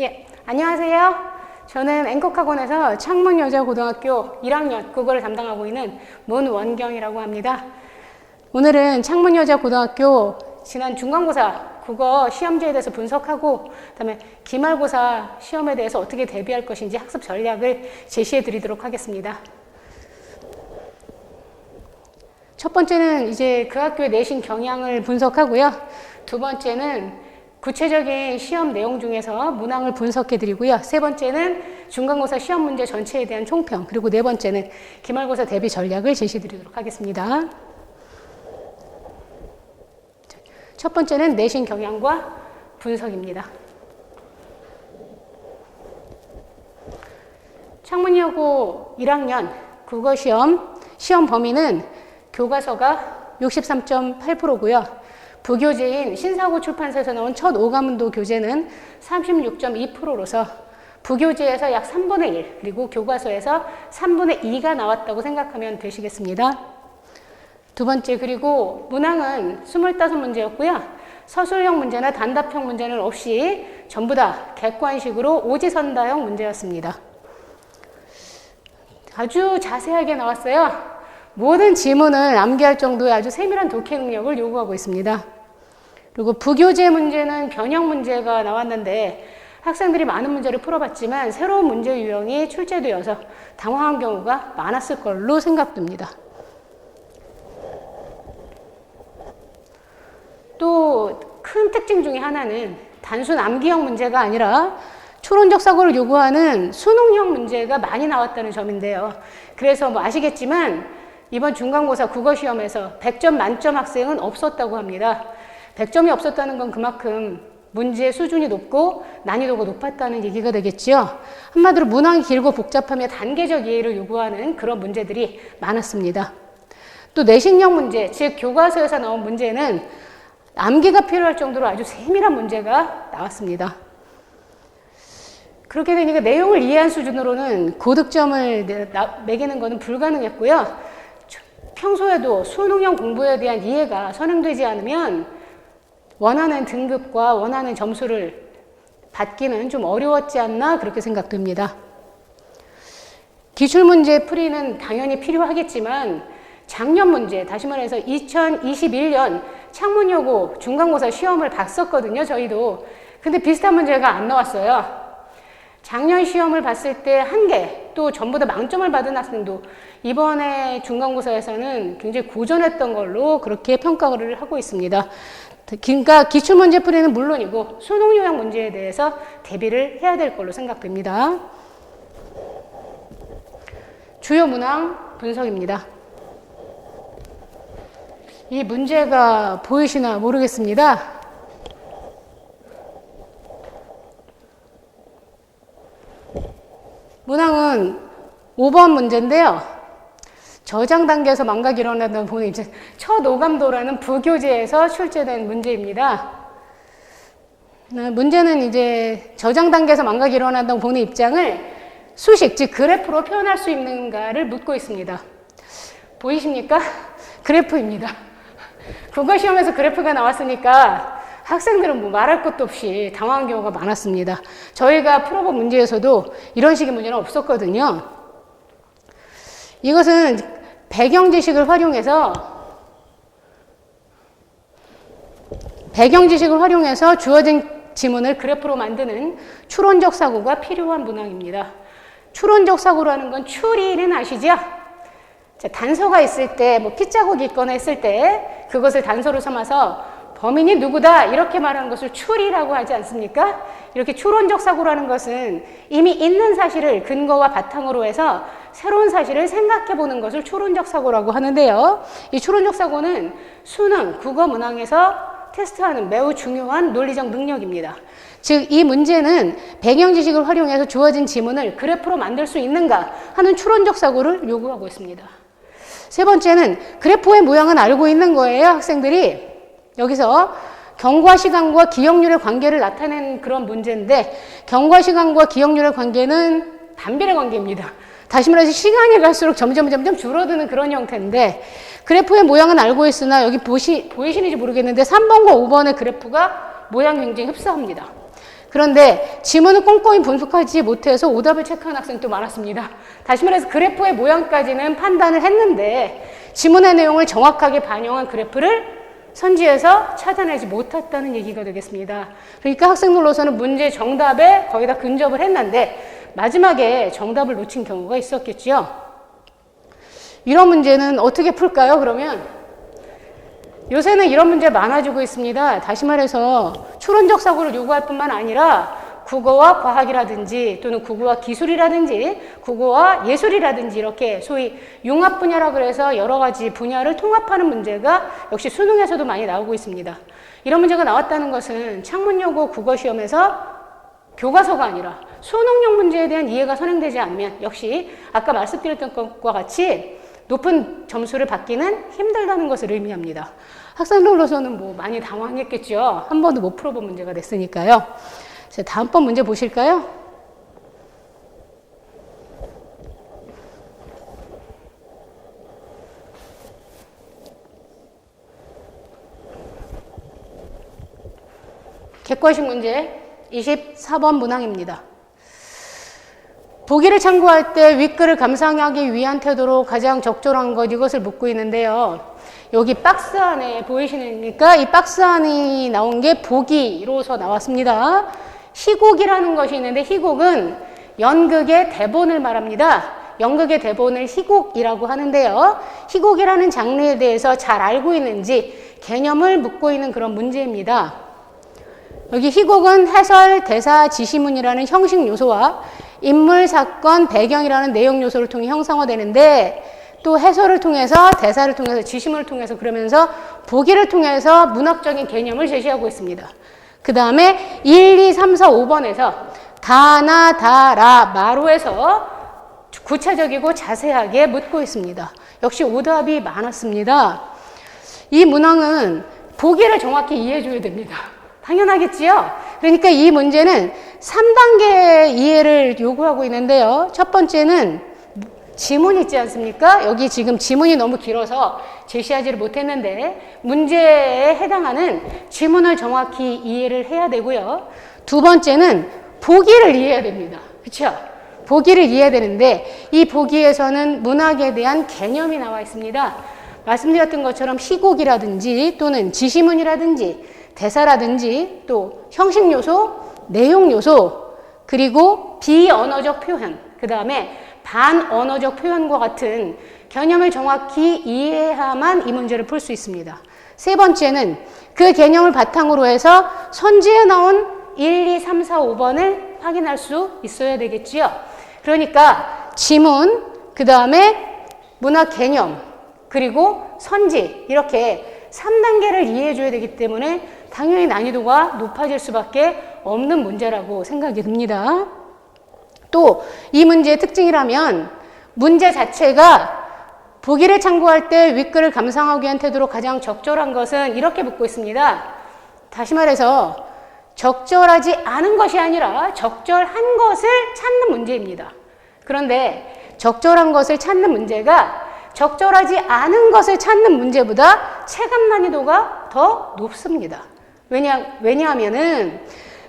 예, 안녕하세요. 저는 앵커학원에서 창문여자고등학교 1학년 국어를 담당하고 있는 문원경이라고 합니다. 오늘은 창문여자고등학교 지난 중간고사 국어 시험지에 대해서 분석하고 그다음에 기말고사 시험에 대해서 어떻게 대비할 것인지 학습 전략을 제시해 드리도록 하겠습니다. 첫 번째는 이제 그 학교의 내신 경향을 분석하고요. 두 번째는 구체적인 시험 내용 중에서 문항을 분석해 드리고요. 세 번째는 중간고사 시험 문제 전체에 대한 총평, 그리고 네 번째는 기말고사 대비 전략을 제시해 드리도록 하겠습니다. 첫 번째는 내신 경향과 분석입니다. 창문여고 1학년 국어 시험 시험 범위는 교과서가 63.8%고요. 부교재인 신사고 출판사에서 나온 첫 오가문도 교재는 36.2%로서 부교재에서 약 3분의 1, 그리고 교과서에서 3분의 2가 나왔다고 생각하면 되시겠습니다. 두 번째, 그리고 문항은 25문제였고요. 서술형 문제나 단답형 문제는 없이 전부 다 객관식으로 오지선다형 문제였습니다. 아주 자세하게 나왔어요. 모든 지문을 암기할 정도의 아주 세밀한 독해 능력을 요구하고 있습니다. 그리고 부교재 문제는 변형 문제가 나왔는데 학생들이 많은 문제를 풀어봤지만 새로운 문제 유형이 출제되어서 당황한 경우가 많았을 걸로 생각됩니다. 또 큰 특징 중에 하나는 단순 암기형 문제가 아니라 추론적 사고를 요구하는 수능형 문제가 많이 나왔다는 점인데요. 그래서 뭐 아시겠지만 이번 중간고사 국어 시험에서 100점 만점 학생은 없었다고 합니다. 100점이 없었다는 건 그만큼 문제의 수준이 높고 난이도가 높았다는 얘기가 되겠지요. 한마디로 문항이 길고 복잡하며 단계적 이해를 요구하는 그런 문제들이 많았습니다. 또 내신형 문제, 즉 교과서에서 나온 문제는 암기가 필요할 정도로 아주 세밀한 문제가 나왔습니다. 그렇게 되니까 내용을 이해한 수준으로는 고득점을 매기는 것은 불가능했고요. 평소에도 수능형 공부에 대한 이해가 선행되지 않으면 원하는 등급과 원하는 점수를 받기는 좀 어려웠지 않나 그렇게 생각됩니다. 기출문제 풀이는 당연히 필요하겠지만 작년 문제, 다시 말해서 2021년 창문여고 중간고사 시험을 봤었거든요, 저희도. 근데 비슷한 문제가 안 나왔어요. 작년 시험을 봤을 때 한 개, 또 전부 다 망점을 받은 학생도 이번에 중간고사에서는 굉장히 고전했던 걸로 그렇게 평가를 하고 있습니다. 그러니까 기출문제 풀이는 물론이고 수능 요양 문제에 대해서 대비를 해야 될 걸로 생각됩니다. 주요 문항 분석입니다. 이 문제가 보이시나 모르겠습니다. 문항은 5번 문제인데요. 저장 단계에서 망각이 일어나는 보는 입장, 첫 오감도라는 부교재에서 출제된 문제입니다. 문제는 이제 저장 단계에서 망각이 일어난다고 보는 입장을 수식, 즉 그래프로 표현할 수 있는가를 묻고 있습니다. 보이십니까? 그래프입니다. 국어 시험에서 그래프가 나왔으니까 학생들은 뭐 말할 것도 없이 당황한 경우가 많았습니다. 저희가 풀어본 문제에서도 이런 식의 문제는 없었거든요. 이것은 배경 지식을 활용해서 배경 지식을 활용해서 주어진 지문을 그래프로 만드는 추론적 사고가 필요한 문항입니다. 추론적 사고라는 건 추리는 아시죠? 자, 단서가 있을 때, 뭐 피자국이 있거나 했을 때 그것을 단서로 삼아서 범인이 누구다 이렇게 말하는 것을 추리라고 하지 않습니까? 이렇게 추론적 사고라는 것은 이미 있는 사실을 근거와 바탕으로 해서 새로운 사실을 생각해 보는 것을 추론적 사고라고 하는데요. 이 추론적 사고는 수능, 국어 문항에서 테스트하는 매우 중요한 논리적 능력입니다. 즉, 이 문제는 배경 지식을 활용해서 주어진 지문을 그래프로 만들 수 있는가 하는 추론적 사고를 요구하고 있습니다. 세 번째는 그래프의 모양은 알고 있는 거예요, 학생들이. 여기서 경과 시간과 기억률의 관계를 나타낸 그런 문제인데 경과 시간과 기억률의 관계는 반비례 관계입니다. 다시 말해서 시간이 갈수록 점점 점점 줄어드는 그런 형태인데 그래프의 모양은 알고 있으나 여기 보시, 보이시는지 모르겠는데 3번과 5번의 그래프가 모양이 굉장히 흡사합니다. 그런데 지문을 꼼꼼히 분석하지 못해서 오답을 체크한 학생도 많았습니다. 다시 말해서 그래프의 모양까지는 판단을 했는데 지문의 내용을 정확하게 반영한 그래프를 선지에서 찾아내지 못했다는 얘기가 되겠습니다. 그러니까 학생들로서는 문제 정답에 거의 다 근접을 했는데 마지막에 정답을 놓친 경우가 있었겠지요. 이런 문제는 어떻게 풀까요? 그러면 요새는 이런 문제 많아지고 있습니다. 다시 말해서 추론적 사고를 요구할 뿐만 아니라 국어와 과학이라든지 또는 국어와 기술이라든지 국어와 예술이라든지 이렇게 소위 융합 분야라 그래서 여러 가지 분야를 통합하는 문제가 역시 수능에서도 많이 나오고 있습니다. 이런 문제가 나왔다는 것은 창문여고 국어 시험에서 교과서가 아니라 수능용 문제에 대한 이해가 선행되지 않으면 역시 아까 말씀드렸던 것과 같이 높은 점수를 받기는 힘들다는 것을 의미합니다. 학생들로서는 뭐 많이 당황했겠죠. 한 번도 못 풀어본 문제가 됐으니까요. 자, 다음번 문제 보실까요? 객관식 문제 24번 문항입니다. 보기를 참고할 때 윗글을 감상하기 위한 태도로 가장 적절한 것 이것을 묻고 있는데요. 여기 박스 안에 보이시니까 이 박스 안에 나온 게 보기로서 나왔습니다. 희곡이라는 것이 있는데 희곡은 연극의 대본을 말합니다. 연극의 대본을 희곡이라고 하는데요. 희곡이라는 장르에 대해서 잘 알고 있는지 개념을 묻고 있는 그런 문제입니다. 여기 희곡은 해설, 대사, 지시문이라는 형식 요소와 인물, 사건, 배경이라는 내용 요소를 통해 형성화되는데 또 해설을 통해서 대사를 통해서 지시문을 통해서 그러면서 보기를 통해서 문학적인 개념을 제시하고 있습니다. 그 다음에 1, 2, 3, 4, 5번에서 다나, 다 라, 마로에서 구체적이고 자세하게 묻고 있습니다. 역시 오답이 많았습니다. 이 문항은 보기를 정확히 이해해줘야 됩니다. 당연하겠지요? 그러니까 이 문제는 3단계 이해를 요구하고 있는데요. 첫 번째는 지문 있지 않습니까? 여기 지금 지문이 너무 길어서 제시하지를 못했는데 문제에 해당하는 지문을 정확히 이해를 해야 되고요. 두 번째는 보기를 이해해야 됩니다. 그렇죠? 보기를 이해해야 되는데 이 보기에서는 문학에 대한 개념이 나와 있습니다. 말씀드렸던 것처럼 희곡이라든지 또는 지시문이라든지 대사라든지 또 형식 요소, 내용 요소, 그리고 비언어적 표현, 그 다음에 반언어적 표현과 같은 개념을 정확히 이해해야만 이 문제를 풀 수 있습니다. 세 번째는 그 개념을 바탕으로 해서 선지에 나온 1, 2, 3, 4, 5번을 확인할 수 있어야 되겠지요. 그러니까 지문, 그 다음에 문학 개념, 그리고 선지, 이렇게 3단계를 이해해 줘야 되기 때문에 당연히 난이도가 높아질 수밖에 없는 문제라고 생각이 듭니다. 또 이 문제의 특징이라면 문제 자체가 보기를 참고할 때 윗글을 감상하기 위한 태도로 가장 적절한 것은 이렇게 묻고 있습니다. 다시 말해서 적절하지 않은 것이 아니라 적절한 것을 찾는 문제입니다. 그런데 적절한 것을 찾는 문제가 적절하지 않은 것을 찾는 문제보다 체감 난이도가 더 높습니다. 왜냐, 왜냐하면은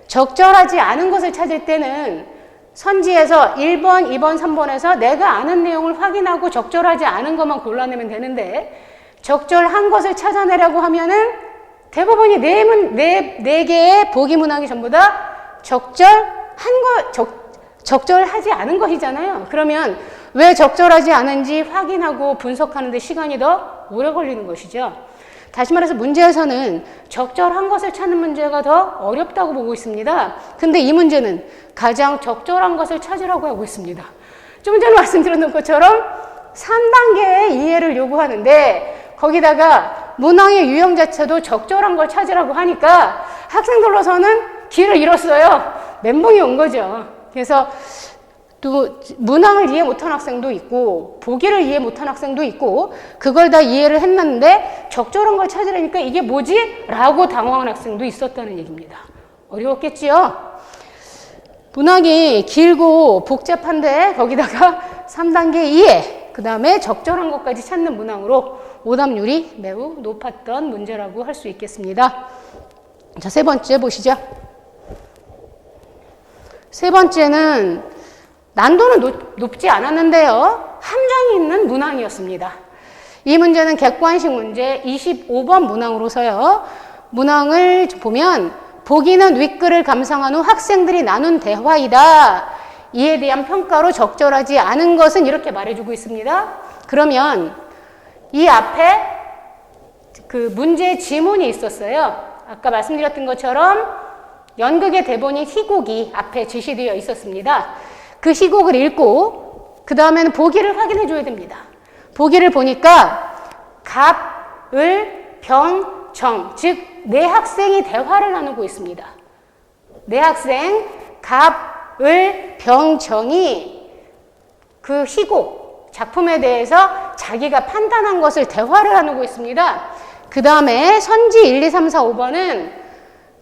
적절하지 않은 것을 찾을 때는 선지에서 1번, 2번, 3번에서 내가 아는 내용을 확인하고 적절하지 않은 것만 골라내면 되는데 적절한 것을 찾아내려고 하면은 대부분이 네, 문, 네, 네 개의 보기 문항이 전부 다 적절한 것, 적, 적절하지 않은 것이잖아요. 그러면 왜 적절하지 않은지 확인하고 분석하는데 시간이 더 오래 걸리는 것이죠. 다시 말해서 문제에서는 적절한 것을 찾는 문제가 더 어렵다고 보고 있습니다. 근데 이 문제는 가장 적절한 것을 찾으라고 하고 있습니다. 좀 전에 말씀드렸던 것처럼 3단계의 이해를 요구하는데 거기다가 문항의 유형 자체도 적절한 걸 찾으라고 하니까 학생들로서는 길을 잃었어요. 멘붕이 온 거죠. 그래서 또 문항을 이해 못한 학생도 있고 보기를 이해 못한 학생도 있고 그걸 다 이해를 했는데 적절한 걸 찾으려니까 이게 뭐지? 라고 당황한 학생도 있었다는 얘기입니다. 어려웠겠지요? 문항이 길고 복잡한데 거기다가 3단계 이해 그 다음에 적절한 것까지 찾는 문항으로 오답률이 매우 높았던 문제라고 할 수 있겠습니다. 자, 세 번째 보시죠. 세 번째는 난도는 높, 높지 않았는데요. 함정이 있는 문항이었습니다. 이 문제는 객관식 문제 25번 문항으로서요. 문항을 보면 보기는 윗글을 감상한 후 학생들이 나눈 대화이다. 이에 대한 평가로 적절하지 않은 것은 이렇게 말해주고 있습니다. 그러면 이 앞에 그 문제 지문이 있었어요. 아까 말씀드렸던 것처럼 연극의 대본인 희곡이 앞에 제시되어 있었습니다. 그 희곡을 읽고 그 다음에는 보기를 확인해 줘야 됩니다. 보기를 보니까 갑, 을, 병, 정, 즉네 학생이 대화를 나누고 있습니다. 네 학생 갑, 을, 병, 정이 그 희곡 작품에 대해서 자기가 판단한 것을 대화를 나누고 있습니다. 그 다음에 선지 1, 2, 3, 4, 5번은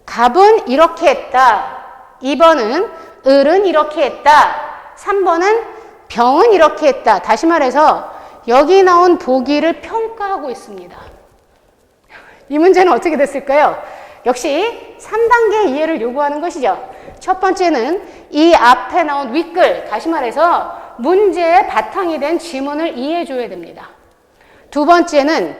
갑은 이렇게 했다. 2번은 을은 이렇게 했다. 3번은 병은 이렇게 했다. 다시 말해서 여기 나온 보기를 평가하고 있습니다. 이 문제는 어떻게 됐을까요? 역시 3단계 이해를 요구하는 것이죠. 첫 번째는 이 앞에 나온 윗글, 다시 말해서 문제의 바탕이 된 지문을 이해해 줘야 됩니다. 두 번째는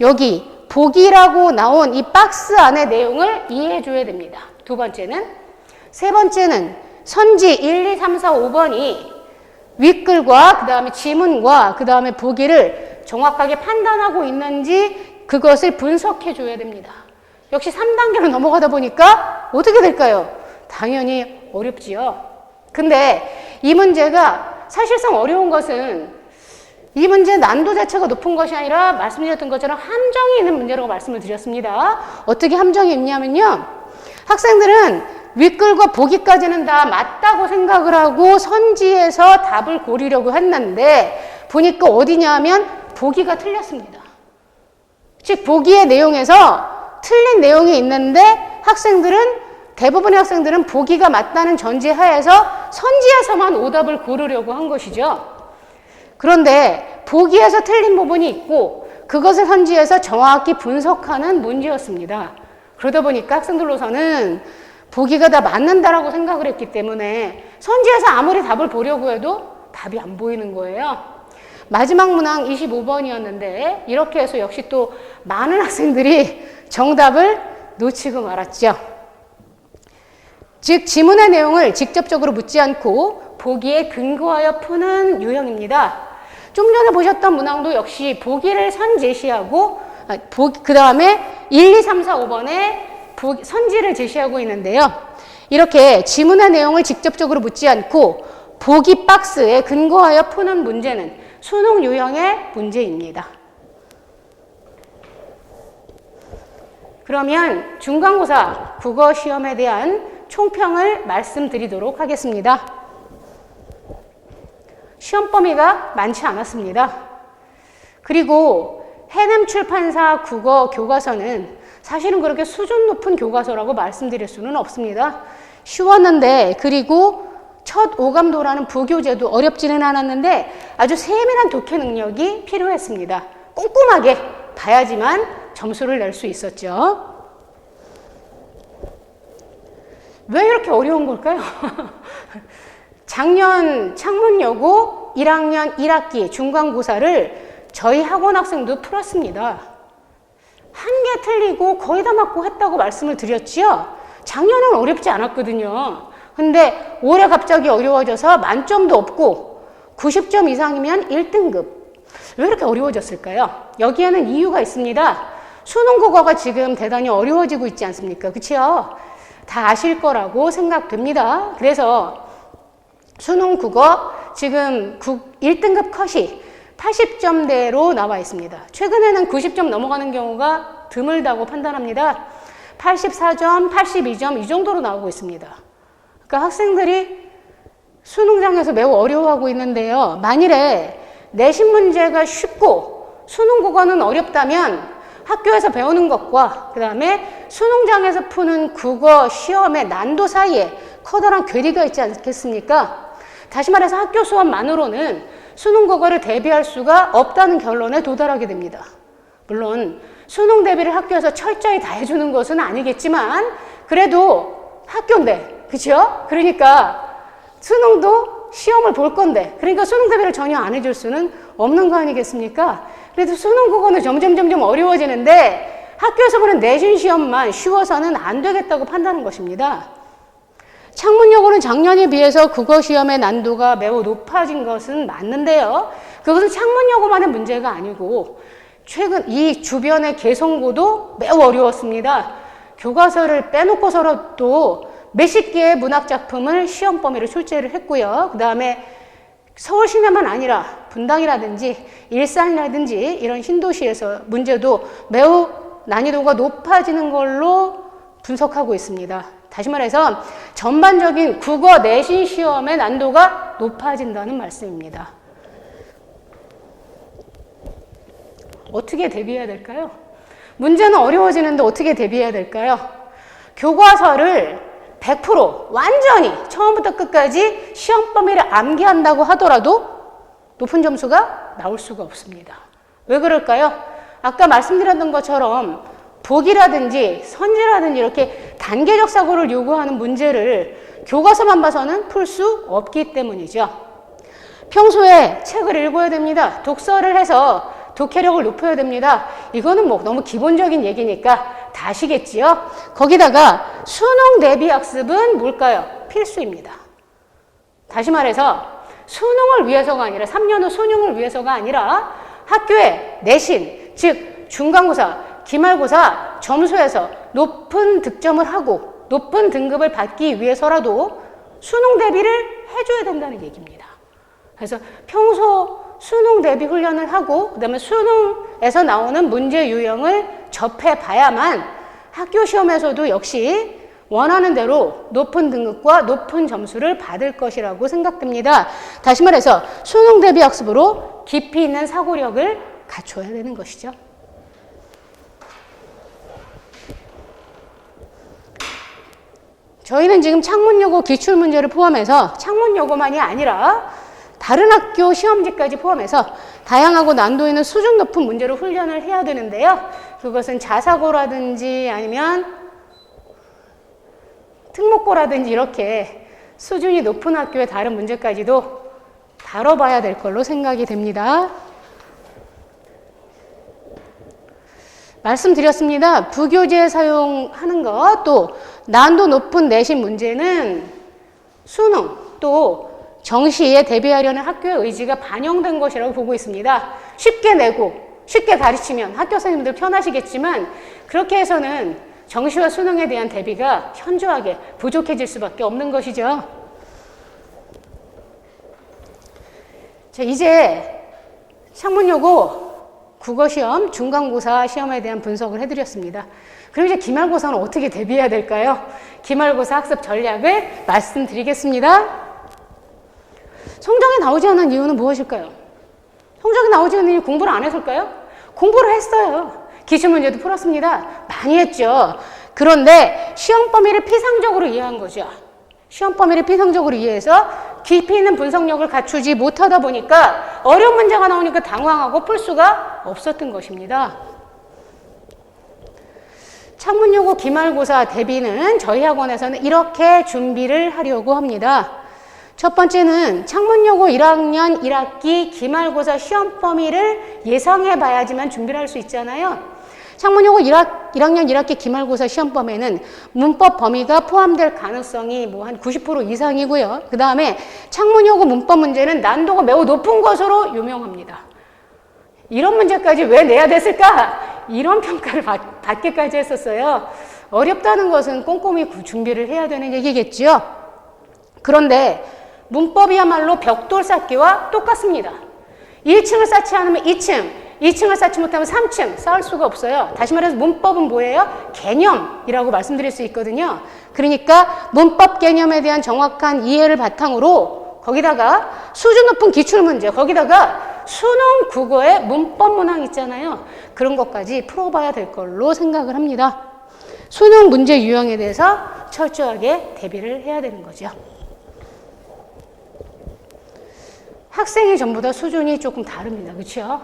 여기 보기라고 나온 이 박스 안의 내용을 이해해 줘야 됩니다. 두 번째는. 세 번째는 선지 1, 2, 3, 4, 5번이 윗글과 그 다음에 지문과 그 다음에 보기를 정확하게 판단하고 있는지 그것을 분석해 줘야 됩니다. 역시 3단계로 넘어가다 보니까 어떻게 될까요? 당연히 어렵지요. 근데 이 문제가 사실상 어려운 것은 이 문제 난도 자체가 높은 것이 아니라 말씀드렸던 것처럼 함정이 있는 문제라고 말씀을 드렸습니다. 어떻게 함정이 있냐면요. 학생들은 윗글과 보기까지는 다 맞다고 생각을 하고 선지에서 답을 고르려고 했는데 보니까 어디냐 하면 보기가 틀렸습니다. 즉 보기의 내용에서 틀린 내용이 있는데 학생들은 대부분의 학생들은 보기가 맞다는 전제하에서 선지에서만 오답을 고르려고 한 것이죠. 그런데 보기에서 틀린 부분이 있고 그것을 선지에서 정확히 분석하는 문제였습니다. 그러다 보니까 학생들로서는 보기가 다 맞는다라고 생각을 했기 때문에 선지에서 아무리 답을 보려고 해도 답이 안 보이는 거예요. 마지막 문항 25번이었는데 이렇게 해서 역시 또 많은 학생들이 정답을 놓치고 말았죠. 즉 지문의 내용을 직접적으로 묻지 않고 보기에 근거하여 푸는 유형입니다. 좀 전에 보셨던 문항도 역시 보기를 선제시하고 아, 그 다음에 1, 2, 3, 4, 5번에 선지를 제시하고 있는데요. 이렇게 지문의 내용을 직접적으로 묻지 않고 보기 박스에 근거하여 푸는 문제는 수능 유형의 문제입니다. 그러면 중간고사 국어 시험에 대한 총평을 말씀드리도록 하겠습니다. 시험 범위가 많지 않았습니다. 그리고 해남 출판사 국어 교과서는 사실은 그렇게 수준 높은 교과서라고 말씀드릴 수는 없습니다. 쉬웠는데 그리고 첫 오감도라는 부교재도 어렵지는 않았는데 아주 세밀한 독해 능력이 필요했습니다. 꼼꼼하게 봐야지만 점수를 낼 수 있었죠. 왜 이렇게 어려운 걸까요? 작년 창문여고 1학년 1학기 중간고사를 저희 학원 학생도 풀었습니다. 한 개 틀리고 거의 다 맞고 했다고 말씀을 드렸지요. 작년은 어렵지 않았거든요. 근데 올해 갑자기 어려워져서 만점도 없고 90점 이상이면 1등급. 왜 이렇게 어려워졌을까요? 여기에는 이유가 있습니다. 수능 국어가 지금 대단히 어려워지고 있지 않습니까? 그치요? 다 아실 거라고 생각됩니다. 그래서 수능 국어 지금 1등급 컷이 80점대로 나와 있습니다. 최근에는 90점 넘어가는 경우가 드물다고 판단합니다. 84점, 82점 이 정도로 나오고 있습니다. 그러니까 학생들이 수능장에서 매우 어려워하고 있는데요. 만일에 내신 문제가 쉽고 수능 국어는 어렵다면 학교에서 배우는 것과 그 다음에 수능장에서 푸는 국어 시험의 난도 사이에 커다란 괴리가 있지 않겠습니까? 다시 말해서 학교 수업만으로는 수능 국어를 대비할 수가 없다는 결론에 도달하게 됩니다. 물론 수능 대비를 학교에서 철저히 다 해주는 것은 아니겠지만 그래도 학교인데 그죠? 그러니까 수능도 시험을 볼 건데, 그러니까 수능 대비를 전혀 안 해줄 수는 없는 거 아니겠습니까? 그래도 수능 국어는 점점 점점 어려워지는데 학교에서 보는 내신 시험만 쉬워서는 안 되겠다고 판단한 것입니다. 창문여고는 작년에 비해서 국어 시험의 난도가 매우 높아진 것은 맞는데요. 그것은 창문여고만의 문제가 아니고 최근 이 주변의 개성고도 매우 어려웠습니다. 교과서를 빼놓고서라도 몇십 개의 문학 작품을 시험 범위로 출제를 했고요. 그 다음에 서울 시내만 아니라 분당이라든지 일산이라든지 이런 신도시에서 문제도 매우 난이도가 높아지는 걸로 분석하고 있습니다. 다시 말해서 전반적인 국어 내신 시험의 난도가 높아진다는 말씀입니다. 어떻게 대비해야 될까요? 문제는 어려워지는데 어떻게 대비해야 될까요? 교과서를 100% 완전히 처음부터 끝까지 시험 범위를 암기한다고 하더라도 높은 점수가 나올 수가 없습니다. 왜 그럴까요? 아까 말씀드렸던 것처럼 보기라든지 선지라든지 이렇게 단계적 사고를 요구하는 문제를 교과서만 봐서는 풀 수 없기 때문이죠. 평소에 책을 읽어야 됩니다. 독서를 해서 독해력을 높여야 됩니다. 이거는 뭐 너무 기본적인 얘기니까 다 아시겠지요? 거기다가 수능 대비 학습은 뭘까요? 필수입니다. 다시 말해서 수능을 위해서가 아니라 3년 후 수능을 위해서가 아니라 학교의 내신, 즉 중간고사, 기말고사 점수에서 높은 득점을 하고 높은 등급을 받기 위해서라도 수능 대비를 해줘야 된다는 얘기입니다. 그래서 평소 수능 대비 훈련을 하고 그다음에 수능에서 나오는 문제 유형을 접해 봐야만 학교 시험에서도 역시 원하는 대로 높은 등급과 높은 점수를 받을 것이라고 생각됩니다. 다시 말해서 수능 대비 학습으로 깊이 있는 사고력을 갖춰야 되는 것이죠. 저희는 지금 창문여고 기출문제를 포함해서 창문여고만이 아니라 다른 학교 시험지까지 포함해서 다양하고 난도 있는 수준 높은 문제로 훈련을 해야 되는데요. 그것은 자사고라든지 아니면 특목고라든지 이렇게 수준이 높은 학교의 다른 문제까지도 다뤄봐야 될 걸로 생각이 됩니다. 말씀드렸습니다. 부교재 사용하는 것, 또 난도 높은 내신 문제는 수능, 또 정시에 대비하려는 학교의 의지가 반영된 것이라고 보고 있습니다. 쉽게 내고 쉽게 가르치면 학교 선생님들 편하시겠지만 그렇게 해서는 정시와 수능에 대한 대비가 현저하게 부족해질 수밖에 없는 것이죠. 자, 이제 창문여고 국어시험, 중간고사 시험에 대한 분석을 해드렸습니다. 그럼 이제 기말고사는 어떻게 대비해야 될까요? 기말고사 학습 전략을 말씀드리겠습니다. 성적이 나오지 않은 이유는 무엇일까요? 성적이 나오지 않는 이유 공부를 안 해서일까요? 공부를 했어요. 기출문제도 풀었습니다. 많이 했죠. 그런데 시험 범위를 피상적으로 이해한 거죠. 시험 범위를 피상적으로 이해해서 깊이 있는 분석력을 갖추지 못하다 보니까 어려운 문제가 나오니까 당황하고 풀 수가 없었던 것입니다. 창문여고 기말고사 대비는 저희 학원에서는 이렇게 준비를 하려고 합니다. 첫 번째는 창문여고 1학년 1학기 기말고사 시험 범위를 예상해 봐야지만 준비를 할 수 있잖아요. 창문여고 1학, 1학년 1학기 기말고사 시험 범위는 문법 범위가 포함될 가능성이 뭐 한 90% 이상이고요. 그 다음에 창문여고 문법 문제는 난도가 매우 높은 것으로 유명합니다. 이런 문제까지 왜 내야 됐을까? 이런 평가를 받, 받기까지 했었어요. 어렵다는 것은 꼼꼼히 준비를 해야 되는 얘기겠지요. 그런데 문법이야말로 벽돌 쌓기와 똑같습니다. 1층을 쌓지 않으면 2층, 2층을 쌓지 못하면 3층 쌓을 수가 없어요. 다시 말해서 문법은 뭐예요? 개념이라고 말씀드릴 수 있거든요. 그러니까 문법 개념에 대한 정확한 이해를 바탕으로 거기다가 수준 높은 기출 문제, 거기다가 수능 국어의 문법 문항 있잖아요. 그런 것까지 풀어봐야 될 걸로 생각을 합니다. 수능 문제 유형에 대해서 철저하게 대비를 해야 되는 거죠. 학생이 전부 다 수준이 조금 다릅니다. 그렇죠?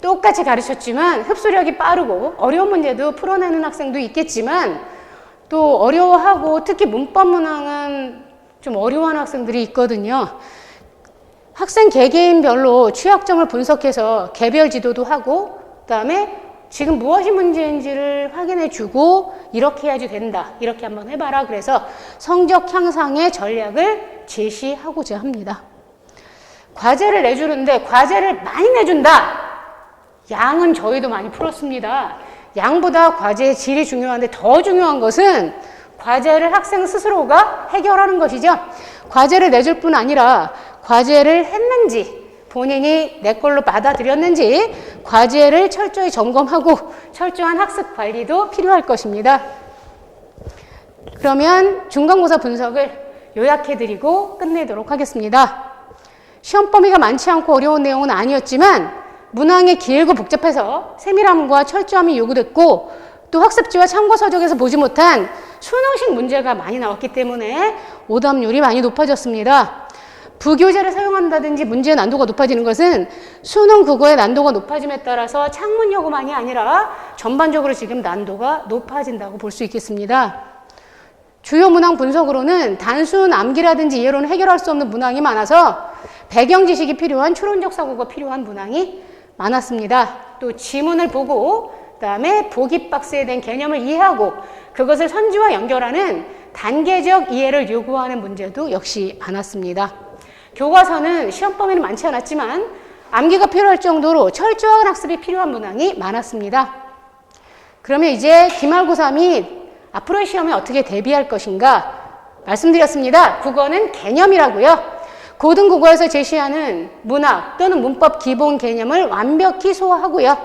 똑같이 가르쳤지만 흡수력이 빠르고 어려운 문제도 풀어내는 학생도 있겠지만 또 어려워하고 특히 문법 문항은 좀 어려워하는 학생들이 있거든요. 학생 개개인별로 취약점을 분석해서 개별 지도도 하고 그다음에 지금 무엇이 문제인지를 확인해 주고 이렇게 해야지 된다. 이렇게 한번 해 봐라. 그래서 성적 향상의 전략을 제시하고자 합니다. 과제를 내주는데 과제를 많이 내준다. 양은 저희도 많이 풀었습니다. 양보다 과제의 질이 중요한데 더 중요한 것은 과제를 학생 스스로가 해결하는 것이죠. 과제를 내줄 뿐 아니라 과제를 했는지 본인이 내 걸로 받아들였는지 과제를 철저히 점검하고 철저한 학습 관리도 필요할 것입니다. 그러면 중간고사 분석을 요약해드리고 끝내도록 하겠습니다. 시험 범위가 많지 않고 어려운 내용은 아니었지만 문항이 길고 복잡해서 세밀함과 철저함이 요구됐고 또 학습지와 참고 서적에서 보지 못한 수능식 문제가 많이 나왔기 때문에 오답률이 많이 높아졌습니다. 부교재를 사용한다든지 문제의 난도가 높아지는 것은 수능 국어의 난도가 높아짐에 따라서 창문 요구만이 아니라 전반적으로 지금 난도가 높아진다고 볼 수 있겠습니다. 주요 문항 분석으로는 단순 암기라든지 이해로는 해결할 수 없는 문항이 많아서 배경 지식이 필요한 추론적 사고가 필요한 문항이 많았습니다. 또 지문을 보고 그다음에 보기 박스에 대한 개념을 이해하고 그것을 선지와 연결하는 단계적 이해를 요구하는 문제도 역시 많았습니다. 교과서는 시험 범위는 많지 않았지만 암기가 필요할 정도로 철저한 학습이 필요한 문항이 많았습니다. 그러면 이제 기말고사 및 앞으로의 시험에 어떻게 대비할 것인가 말씀드렸습니다. 국어는 개념이라고요. 고등국어에서 제시하는 문학 또는 문법 기본 개념을 완벽히 소화하고요.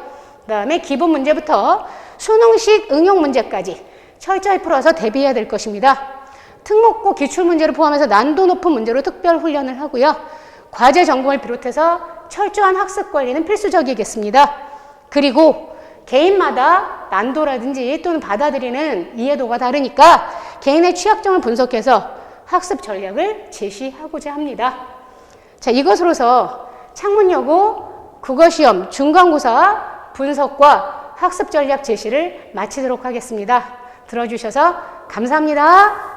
그 다음에 기본 문제부터 수능식 응용 문제까지 철저히 풀어서 대비해야 될 것입니다. 특목고 기출문제를 포함해서 난도 높은 문제로 특별 훈련을 하고요. 과제 점검을 비롯해서 철저한 학습 관리는 필수적이겠습니다. 그리고 개인마다 난도라든지 또는 받아들이는 이해도가 다르니까 개인의 취약점을 분석해서 학습 전략을 제시하고자 합니다. 자, 이것으로서 창문여고 국어시험 중간고사 분석과 학습 전략 제시를 마치도록 하겠습니다. 들어주셔서 감사합니다.